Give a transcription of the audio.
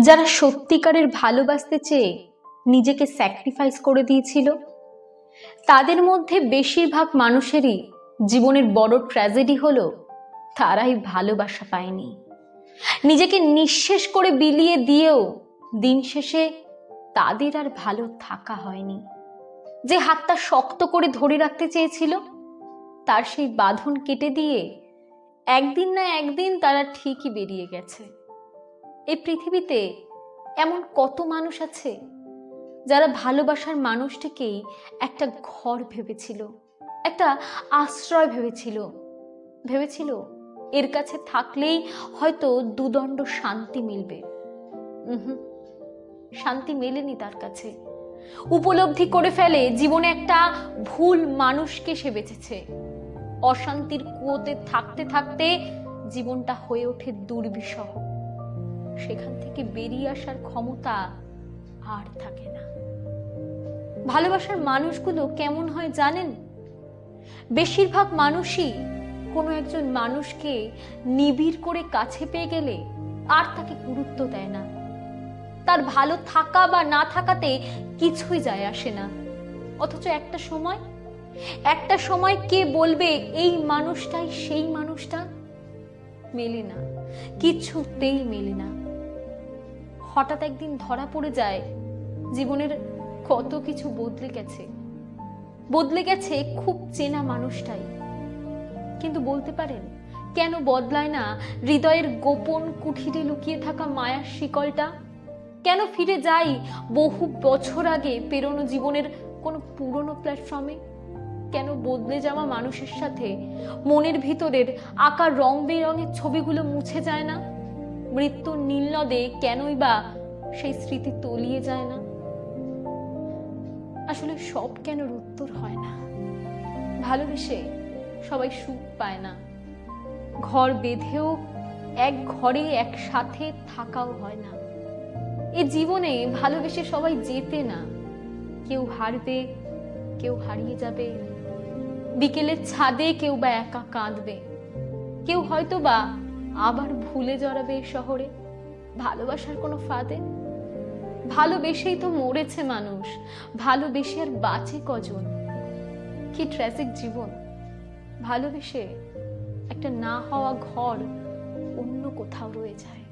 যারা সত্যিকারের ভালোবাসতে চেয়ে নিজেকে স্যাক্রিফাইস করে দিয়েছিল, তাদের মধ্যে বেশিরভাগ মানুষেরই জীবনের বড় ট্র্যাজেডি হলো তারাই ভালোবাসা পায়নি। নিজেকে নিঃশেষ করে বিলিয়ে দিয়েও দিন শেষে তাদের আর ভালো থাকা হয়নি। যে হাতটা শক্ত করে ধরে রাখতে চেয়েছিল, তার সেই বাঁধন কেটে দিয়ে একদিন না একদিন তারা ঠিকই বেরিয়ে গেছে। এই পৃথিবীতে এমন কত মানুষ আছে যারা ভালোবাসার মানুষটিকেই একটা ঘর ভেবেছিল, একটা আশ্রয় ভেবেছিল ভেবেছিল এর কাছে থাকলেই হয়তো দুদণ্ড শান্তি মিলবে। শান্তি মেলেনি তার কাছে। উপলব্ধি করে ফেলে জীবনে একটা ভুল মানুষকে সে বেঁচেছে। অশান্তির কুয়োতে থাকতে থাকতে জীবনটা হয়ে ওঠে দুর্বিষহ। সেখান থেকে বেরিয়ে আসার ক্ষমতা আর থাকে না। ভালোবাসার মানুষগুলো কেমন হয় জানেন? বেশিরভাগ মানুষই কোনো একজন মানুষকে নিবিড় করে কাছে পেয়ে গেলে আর তাকে গুরুত্ব দেয় না। তার ভালো থাকা বা না থাকাতে কিছুই যায় আসে না। অথচ একটা সময় একটা সময় কে বলবে এই মানুষটাই সেই মানুষটা? মেলে না, কিছুতেই মেলে না। হঠাৎ একদিন ধরা পড়ে যায়, জীবনের কত কিছু বদলে গেছে। বদলে গেছে খুব চেনা মানুষটাই। কিন্তু বলতে পারেন, কেন বদলায় না হৃদয়ের গোপন কুঠিরে লুকিয়ে থাকা মায়ার শিকলটা? কেন ফিরে যাই বহু বছর আগে পেরোনো জীবনের কোনো পুরনো প্ল্যাটফর্মে কেন বদলে যাওয়া মানুষের সাথে মনের ভিতরের আঁকা রং বেরঙের ছবিগুলো মুছে যায় না? মৃত্যুর নীলনদে কেনই বা সেই স্মৃতি তলিয়ে যায় না? আসলে সব কেন উত্তর হয় না? ভালোবেসে সবাই সুখ পায় না। ঘর বেঁধেও এক ঘরে একসাথে থাকাও হয় না। এ জীবনে ভালোবেসে সবাই যেতে না। কেউ হারবে, কেউ হারিয়ে যাবে। বিকেলের ছাদে কেউ বা একা কাঁদবে। কেউ হয়তো বা আবার ভুলে জড়াবে এই শহরে? ভালোবাসার কোনো ফাঁদে? ভালোবেসেই তো মরেছে মানুষ, ভালোবেসে আর বাঁচে কজন? কি ট্র্যাজিক জীবন। ভালোবেসে একটা না হওয়া ঘর অন্য কোথাও রয়ে যায়।